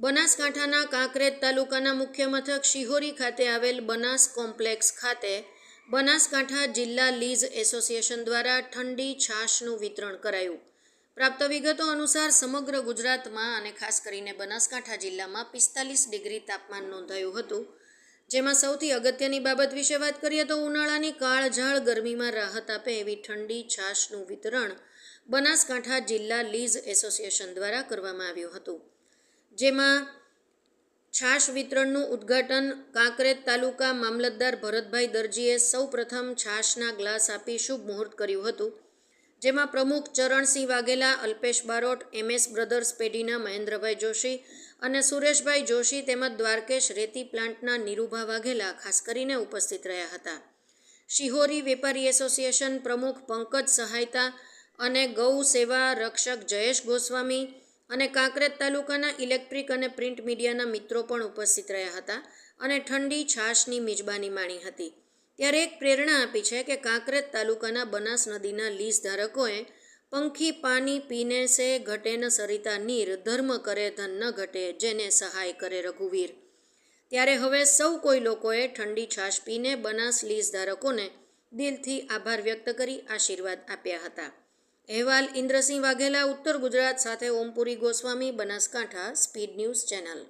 બનાસકાંઠાના કાંકરેજ તાલુકાના મુખ્ય મથક શિહોરી ખાતે આવેલ બનાસ કોમ્પ્લેક્સ ખાતે બનાસકાંઠા જિલ્લા લીઝ એસોસિએશન દ્વારા ઠંડી છાશનું વિતરણ કરાયું. પ્રાપ્ત વિગતો અનુસાર સમગ્ર ગુજરાતમાં અને ખાસ કરીને બનાસકાંઠા જિલ્લામાં પિસ્તાલીસ ડિગ્રી તાપમાન નોંધાયું હતું. જેમાં સૌથી અગત્યની બાબત વિશે વાત કરીએ તો ઉનાળાની કાળઝાળ ગરમીમાં રાહત આપે એવી ઠંડી છાશનું વિતરણ બનાસકાંઠા જિલ્લા લીઝ એસોસિએશન દ્વારા કરવામાં આવ્યું હતું. જેમાં છાશ વિતરણનું ઉદ્ઘાટન કાંકરેજ તાલુકા મામલતદાર ભરતભાઈ દરજીએ સૌ પ્રથમ છાશના ગ્લાસ આપી શુભ મુહૂર્ત કર્યું હતું, જેમાં પ્રમુખ ચરણસિંહ વાઘેલા, અલ્પેશ બારોટ એમએસ બ્રધર્સ પેઢીના મહેન્દ્રભાઈ જોશી અને સુરેશભાઈ જોશી તેમજ દ્વારકેશ રેતી પ્લાન્ટના નીરુભા વાઘેલા ખાસ કરીને ઉપસ્થિત રહ્યા હતા. શિહોરી વેપારી એસોસિએશન પ્રમુખ પંકજ સહાયતા અને ગૌ સેવા રક્ષક જયેશ ગોસ્વામી અને કાંકરેજ તાલુકાના ઇલેક્ટ્રિક અને પ્રિન્ટ મીડિયાના મિત્રો પણ ઉપસ્થિત રહ્યા હતા અને ઠંડી છાશની મિજબાની માણી હતી. ત્યારે એક પ્રેરણા આપી છે કે કાંકરેજ તાલુકાના બનાસ નદીના લીઝ ધારકોએ પંખી પાણી પીને સે ઘટે ન સરિતા નીર, ધર્મ કરે ધન ન ઘટે જેને સહાય કરે રઘુવીર. ત્યારે હવે સૌ કોઈ લોકોએ ઠંડી છાશ પીને બનાસ લીઝ ધારકોને દિલથી આભાર વ્યક્ત કરી આશીર્વાદ આપ્યા હતા. અહેવાલ ઇન્દ્રસિંહ વાઘેલા ઉત્તર ગુજરાત સાથે Ompuri Goswami Banaskantha speed news channel.